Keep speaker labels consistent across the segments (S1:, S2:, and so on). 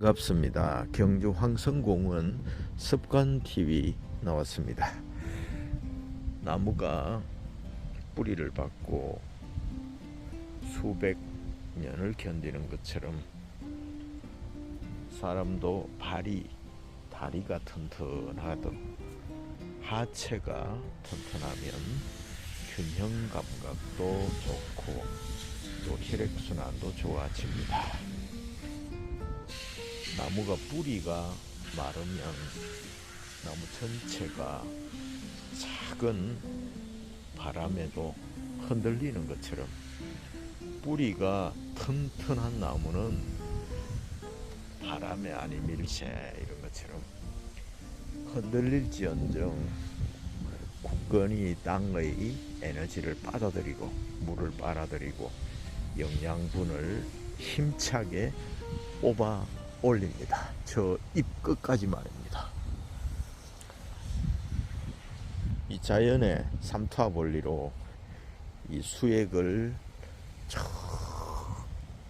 S1: 반갑습니다. 경주 황성공원 습관TV 나왔습니다. 나무가 뿌리를 받고 수백 년을 견디는 것처럼 사람도 발이 다리가 튼튼하듯 하체가 튼튼하면 균형 감각도 좋고 또 혈액순환도 좋아집니다. 나무가 뿌리가 마르면 나무 전체가 작은 바람에도 흔들리는 것처럼 뿌리가 튼튼한 나무는 바람에 아니 밀새 이런 것처럼 흔들릴지언정 굳건히 땅의 에너지를 빨아들이고 물을 빨아들이고 영양분을 힘차게 뽑아 올립니다. 저잎 끝까지 말입니다. 이 자연의 삼투압 원리로 이 수액을 저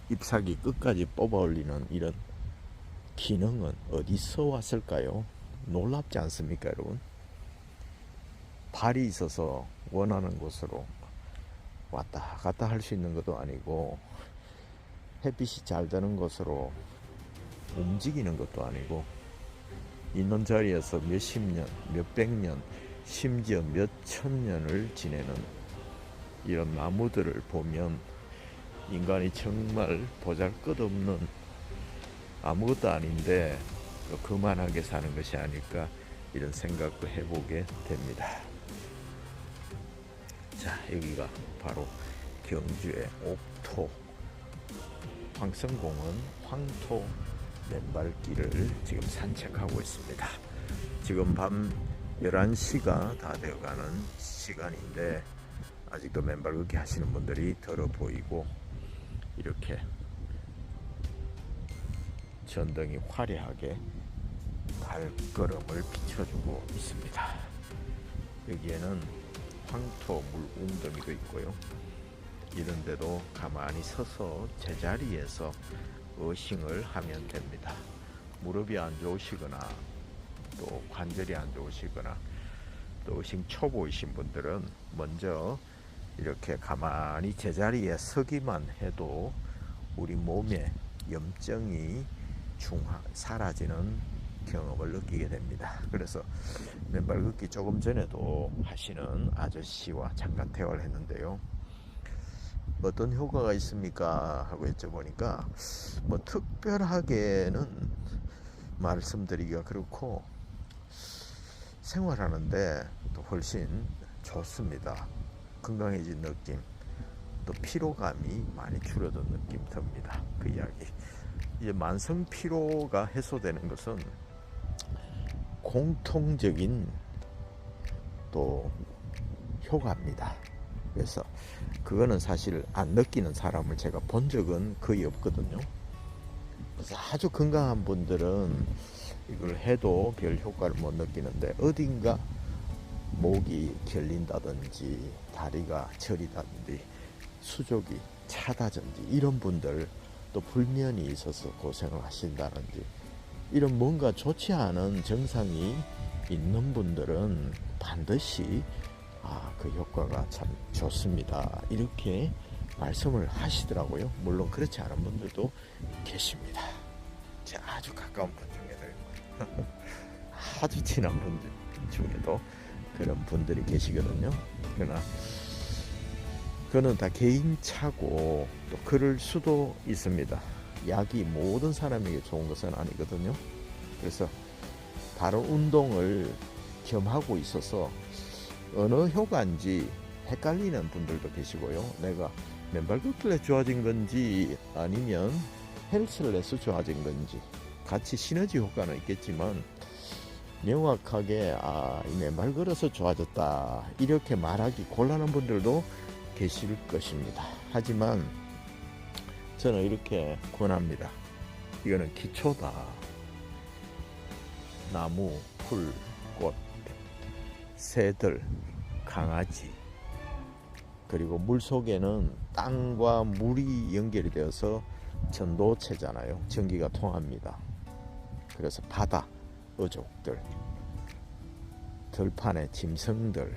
S1: 잎사귀 끝까지 뽑아 올리는 이런 기능은 어디서 왔을까요? 놀랍지 않습니까, 여러분? 발이 있어서 원하는 곳으로 왔다 갔다 할 수 있는 것도 아니고 햇빛이 잘 드는 곳으로 움직이는 것도 아니고 있는 자리에서 몇십 년, 몇백 년, 심지어 몇 천 년을 지내는 이런 나무들을 보면 인간이 정말 보잘 것 없는 아무것도 아닌데 또 그만하게 사는 것이 아닐까 이런 생각도 해보게 됩니다. 자, 여기가 바로 경주의 옥토 황성공원 황토 맨발길을 지금 산책하고 있습니다. 지금 밤 11시가 다 되어가는 시간인데 아직도 맨발 걷기 하시는 분들이 덜어 보이고 이렇게 전등이 화려하게 발걸음을 비춰주고 있습니다. 여기에는 황토 물 웅덩이도 있고요. 이런데도 가만히 서서 제자리에서 어싱을 하면 됩니다. 무릎이 안 좋으시거나 또 관절이 안 좋으시거나 또 어싱 초보이신 분들은 먼저 이렇게 가만히 제자리에 서기만 해도 우리 몸에 염증이 중화 사라지는 경험을 느끼게 됩니다. 그래서 맨발 걷기 조금 전에도 하시는 아저씨와 잠깐 대화를 했는데요. 어떤 효과가 있습니까? 하고 여쭤보니까 뭐 특별하게는 말씀드리기가 그렇고 생활하는데 또 훨씬 좋습니다. 건강해진 느낌, 또 피로감이 많이 줄어든 느낌 듭니다. 그 이야기. 이제 만성 피로가 해소되는 것은 공통적인 또 효과입니다. 그래서 그거는 사실 안 느끼는 사람을 제가 본 적은 거의 없거든요. 그래서 아주 건강한 분들은 이걸 해도 별 효과를 못 느끼는데 어딘가 목이 결린다든지 다리가 저리다든지 수족이 차다든지 이런 분들 또 불면이 있어서 고생을 하신다든지 이런 뭔가 좋지 않은 증상이 있는 분들은 반드시 아, 그 효과가 참 좋습니다. 이렇게 말씀을 하시더라고요. 물론 그렇지 않은 분들도 계십니다. 제 아주 가까운 분 중에도 아주 친한 분들 중에도 그런 분들이 계시거든요. 그러나 그는 다 개인차고 또 그럴 수도 있습니다. 약이 모든 사람에게 좋은 것은 아니거든요. 그래서 바로 운동을 겸하고 있어서 어느 효과인지 헷갈리는 분들도 계시고요. 내가 맨발 걷길래 좋아진 건지 아니면 헬스를 해서 좋아진 건지 같이 시너지 효과는 있겠지만 명확하게 아, 이 맨발 걸어서 좋아졌다 이렇게 말하기 곤란한 분들도 계실 것입니다. 하지만 저는 이렇게 권합니다. 이거는 기초다. 나무, 풀, 꽃, 새들, 강아지, 그리고 물 속에는 땅과 물이 연결이 되어서 전도체잖아요. 전기가 통합니다. 그래서 바다 어족들, 들판의 짐승들,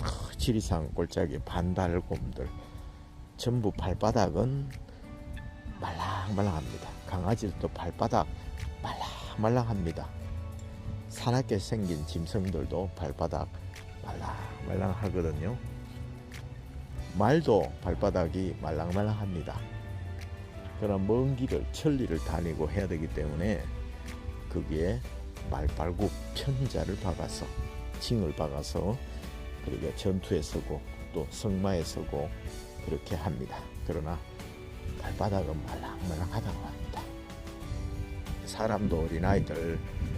S1: 크, 지리산 골짜기 반달곰들 전부 발바닥은 말랑말랑합니다. 강아지들도 발바닥 말랑말랑합니다. 사납게 생긴 짐승들도 발바닥 말랑말랑하거든요. 말도 발바닥이 말랑말랑합니다. 그러나 먼 길을 천리를 다니고 해야 되기 때문에 거기에 말발굽 편자를 박아서 징을 박아서 그리고 전투에 서고 또 성마에 서고 그렇게 합니다. 그러나 발바닥은 말랑말랑하다고 합니다. 사람도 어린아이들 갓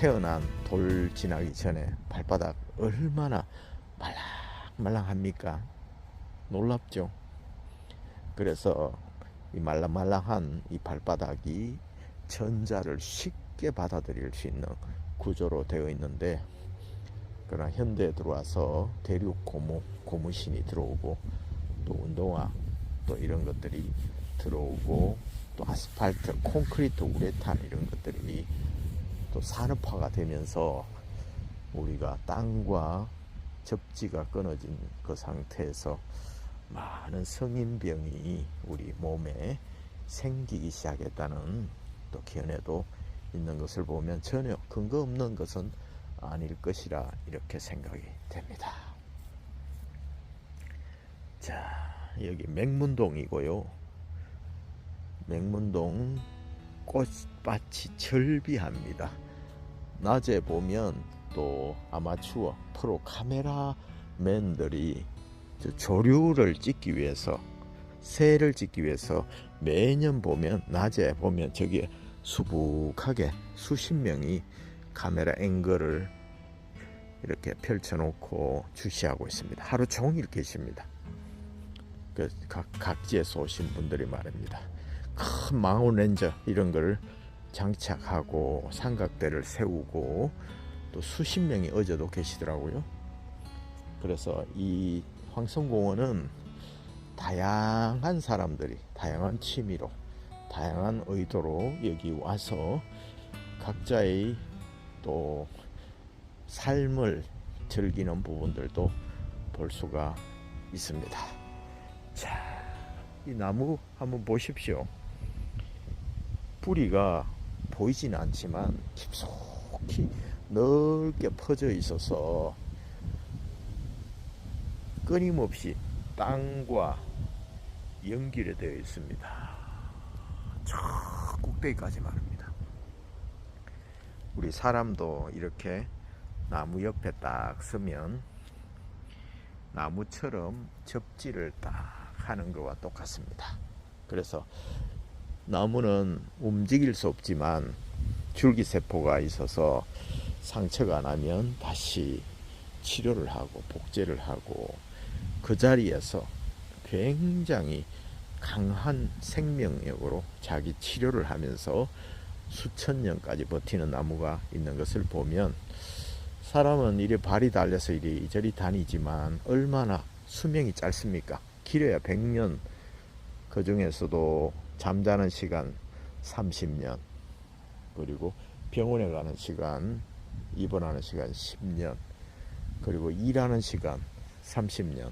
S1: 태어난 돌 지나기 전에 발바닥 얼마나 말랑말랑합니까? 놀랍죠? 그래서 이 말랑말랑한 이 발바닥이 전자를 쉽게 받아들일 수 있는 구조로 되어 있는데 그러나 현대에 들어와서 대륙 고무, 고무신이 들어오고 또 운동화 또 이런 것들이 들어오고 또 아스팔트, 콘크리트, 우레탄 이런 것들이 또 산업화가 되면서 우리가 땅과 접지가 끊어진 그 상태에서 많은 성인병이 우리 몸에 생기기 시작했다는 또 견해도 있는 것을 보면 전혀 근거 없는 것은 아닐 것이라 이렇게 생각이 됩니다. 자, 여기 맹문동이고요. 맹문동 꽃밭이 절비합니다. 낮에 보면 또 아마추어 프로 카메라맨들이 조류를 찍기 위해서 새를 찍기 위해서 매년 보면 낮에 보면 저기 수북하게 수십 명이 카메라 앵글을 이렇게 펼쳐놓고 주시하고 있습니다. 하루 종일 계십니다. 그 각, 각지에서 오신 분들이 말입니다. 큰 망원 렌저 이런 걸 장착하고 삼각대를 세우고 또 수십 명이 어제도 계시더라고요. 그래서 이 황성공원은 다양한 사람들이 다양한 취미로 다양한 의도로 여기 와서 각자의 또 삶을 즐기는 부분들도 볼 수가 있습니다. 자, 이 나무 한번 보십시오. 뿌리가 보이지는 않지만 깊숙이 넓게 퍼져 있어서 끊임없이 땅과 연결이 되어 있습니다. 저 꼭대기까지 말입니다. 우리 사람도 이렇게 나무 옆에 딱 서면 나무처럼 접지를 딱 하는 것과 똑같습니다. 그래서 나무는 움직일 수 없지만 줄기세포가 있어서 상처가 나면 다시 치료를 하고 복제를 하고 그 자리에서 굉장히 강한 생명력으로 자기 치료를 하면서 수천 년까지 버티는 나무가 있는 것을 보면 사람은 이리 발이 달려서 이리 저리 다니지만 얼마나 수명이 짧습니까? 길어야 100년 그 중에서도 잠자는 시간 30년. 그리고 병원에 가는 시간 입원하는 시간 10년. 그리고 일하는 시간 30년.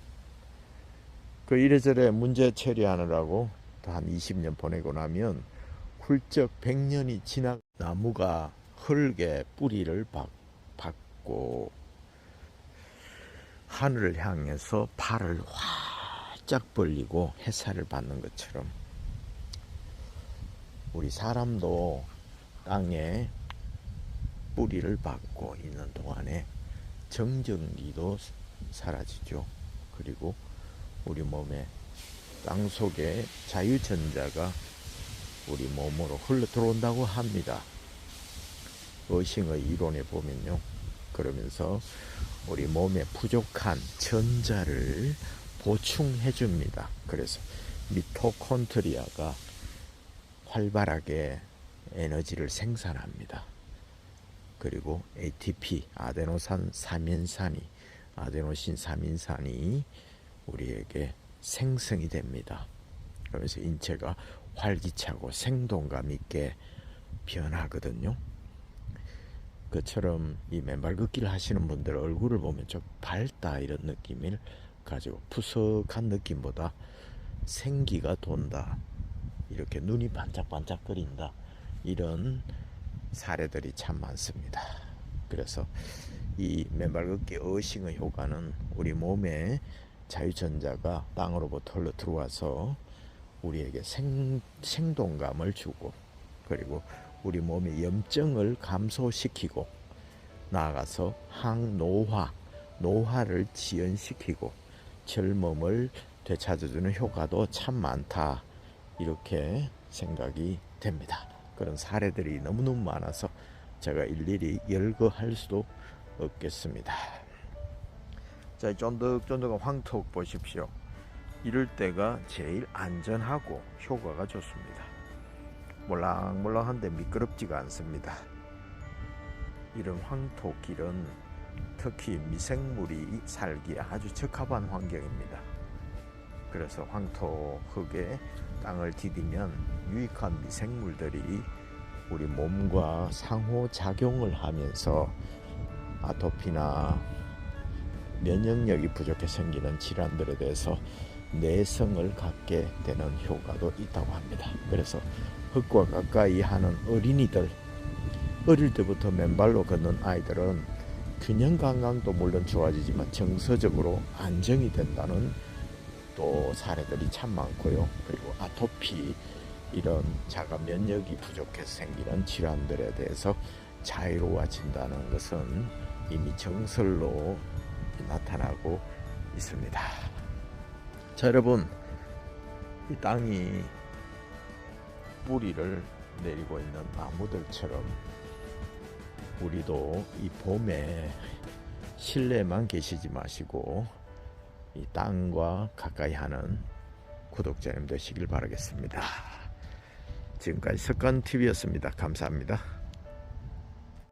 S1: 그 이래저래 문제 처리하느라고 한 20년 보내고 나면 훌쩍 100년이 지나 나무가 흙에 뿌리를 박, 박고 하늘을 향해서 팔을 활짝 벌리고 햇살을 받는 것처럼 우리 사람도 땅에 뿌리를 박고 있는 동안에 정전기도 사라지죠. 그리고 우리 몸에 땅 속에 자유전자가 우리 몸으로 흘러 들어온다고 합니다. 어싱의 이론에 보면요. 그러면서 우리 몸에 부족한 전자를 보충해 줍니다. 그래서 미토콘트리아가 활발하게 에너지를 생산합니다. 그리고 ATP, 아데노산 3인산이, 아데노신 3인산이 우리에게 생성이 됩니다. 그러면서 인체가 활기차고 생동감 있게 변하거든요. 그처럼 이 맨발 걷기를 하시는 분들 얼굴을 보면 좀 밝다 이런 느낌을 가지고 푸석한 느낌보다 생기가 돈다 이렇게 눈이 반짝반짝거린다 이런 사례들이 참 많습니다. 그래서 이 맨발 걷기 어싱의 효과는 우리 몸에 자유전자가 땅으로부터 흘러 들어와서 우리에게 생, 생동감을 주고 그리고 우리 몸의 염증을 감소시키고 나아가서 항노화, 노화를 지연시키고 젊음을 되찾아주는 효과도 참 많다. 이렇게 생각이 됩니다. 그런 사례들이 너무너무 많아서 제가 일일이 열거할 수도 없겠습니다. 자, 쫀득쫀득한 황토 보십시오. 이럴 때가 제일 안전하고 효과가 좋습니다. 몰랑몰랑한데 미끄럽지가 않습니다. 이런 황토 길은 특히 미생물이 살기에 아주 적합한 환경입니다. 그래서 황토 흙에 땅을 디디면 유익한 미생물들이 우리 몸과 상호 작용을 하면서 아토피나 면역력이 부족해 생기는 질환들에 대해서 내성을 갖게 되는 효과도 있다고 합니다. 그래서 흙과 가까이 하는 어린이들, 어릴 때부터 맨발로 걷는 아이들은 균형 감각도 물론 좋아지지만 정서적으로 안정이 된다는 또 사례들이 참 많고요. 그리고 아토피 이런 자가 면역이 부족해서 생기는 질환들에 대해서 자유로워진다는 것은 이미 정설로 나타나고 있습니다. 자, 여러분, 이 땅이 뿌리를 내리고 있는 나무들처럼 우리도 이 봄에 실내만 계시지 마시고 이 땅과 가까이 하는 구독자님 되시길 바라겠습니다. 지금까지 석관TV였습니다. 감사합니다.